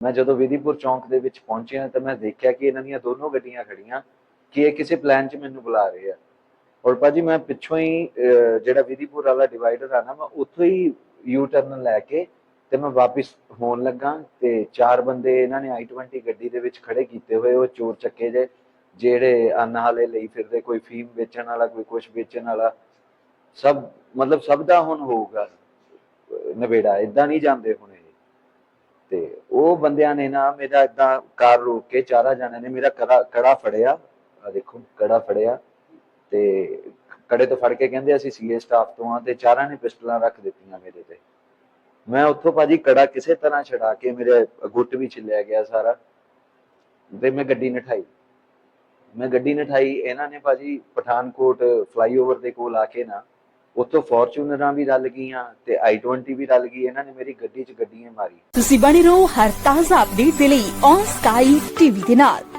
ਮੈਂ ਜਦੋਂ ਵਿਧੀਪੁਰ ਚੌਂਕ ਦੇ ਵਿੱਚ ਪਹੁੰਚਿਆ ਤਾਂ ਮੈਂ ਦੇਖਿਆ ਕਿ ਇਹਨਾਂ ਦੀਆਂ ਦੋਨੋਂ ਗੱਡੀਆਂ ਖੜੀਆਂ ਕਿ ਇਹ ਕਿਸੇ ਪਲਾਨ 'ਚ ਮੈਨੂੰ ਬੁਲਾ ਰਹੇ ਆ। ਔਰ ਭਾਜੀ ਮੈਂ ਪਿੱਛੋਂ ਹੀ ਜਿਹੜਾ ਵਿਧੀਪੁਰ ਵਾਲਾ ਡਿਵਾਈਡਰ ਆ ਨਾ ਮੈਂ ਉੱਥੋਂ ਹੀ ਯੂ ਟਰਨ ਲੈ ਕੇ ਤੇ ਮੈਂ ਵਾਪਸ ਹੋਣ ਲੱਗਾ ਤੇ ਚਾਰ ਬੰਦੇ ਇਹਨਾਂ ਨੇ i20 ਗੱਡੀ ਦੇ ਵਿੱਚ ਖੜੇ ਕੀਤੇ ਹੋਏ ਉਹ ਚੋਰ ਚੱਕੇ ਜੇ ਜਿਹੜੇ ਅੰਨ ਹਾਲੇ ਲਈ ਫਿਰਦੇ ਕੋਈ ਫੀਮ ਵੇਚਣ ਵਾਲਾ ਕੋਈ ਕੁਝ ਵੇਚਣ ਵਾਲਾ ਸਭ ਮਤਲਬ ਸਭ ਦਾ ਹੁਣ ਹੋਊਗਾ ਅਹ, ਨਵੇੜਾ ਇਦਾਂ ਨਹੀਂ ਜਾਂਦੇ ਹੁਣ। ਇਹ ਉਹ ਬੰਦਿਆਂ ਨੇ ਨਾ ਮੇਰਾ ਇਦਾਂ ਕਾਰ ਰੋਕ ਕੇ ਚਾਰਾ ਜਾਣੇ ਨੇ ਮੇਰਾ ਕੜਾ ਕੜਾ ਫੜਿਆ। ਆ ਦੇਖੋ, ਕੜਾ ਫੜਿਆ ਤੇ ਕੜੇ ਤੋਂ ਫੜ ਕੇ ਕਹਿੰਦੇ ਅਸੀਂ ਸੀਏ ਸਟਾਫ ਤੋਂ ਆ ਤੇ ਚਾਰਾਂ ਨੇ ਪਿਸਟਲਾਂ ਰੱਖ ਦਿੱਤੀਆਂ ਮੇਰੇ ਤੇ। ਮੈਂ ਉੱਥੋਂ ਭਾਜੀ ਕੜਾ ਕਿਸੇ ਤਰ੍ਹਾਂ ਛਡਾ ਕੇ ਮੇਰੇ ਗੁੱਟ ਵੀ ਛਿੱਲਿਆ ਗਿਆ ਸਾਰਾ ਤੇ ਮੈਂ ਗੱਡੀ ਨਠਾਈ। ਮੈਂ ਗੱਡੀ ਨਠਾਈ, ਇਹਨਾਂ ਨੇ ਭਾਜੀ ਪਠਾਨਕੋਟ ਫਲਾਈਓਵਰ ਦੇ ਕੋਲ ਆ ਕੇ ਨਾ ਉੱਥੋਂ ਫੋਰਚੂਨਰਾਂ ਵੀ ਰਲ ਗਈਆਂ ਤੇ i20 ਵੀ ਰਲ ਗਈ, ਇਹਨਾਂ ਨੇ ਮੇਰੀ ਗੱਡੀ 'ਚ ਗੱਡੀਆਂ ਮਾਰੀ ਤੁਸੀਂ ਬਣੇ ਰਹੋ ਹਰ ਤਾਜ਼ਾ ਅਪਡੇਟ ਦੇ ਲਈ ਔਨ ਸਕਾਈ ਟੀਵੀ ਦੇ ਨਾਲ।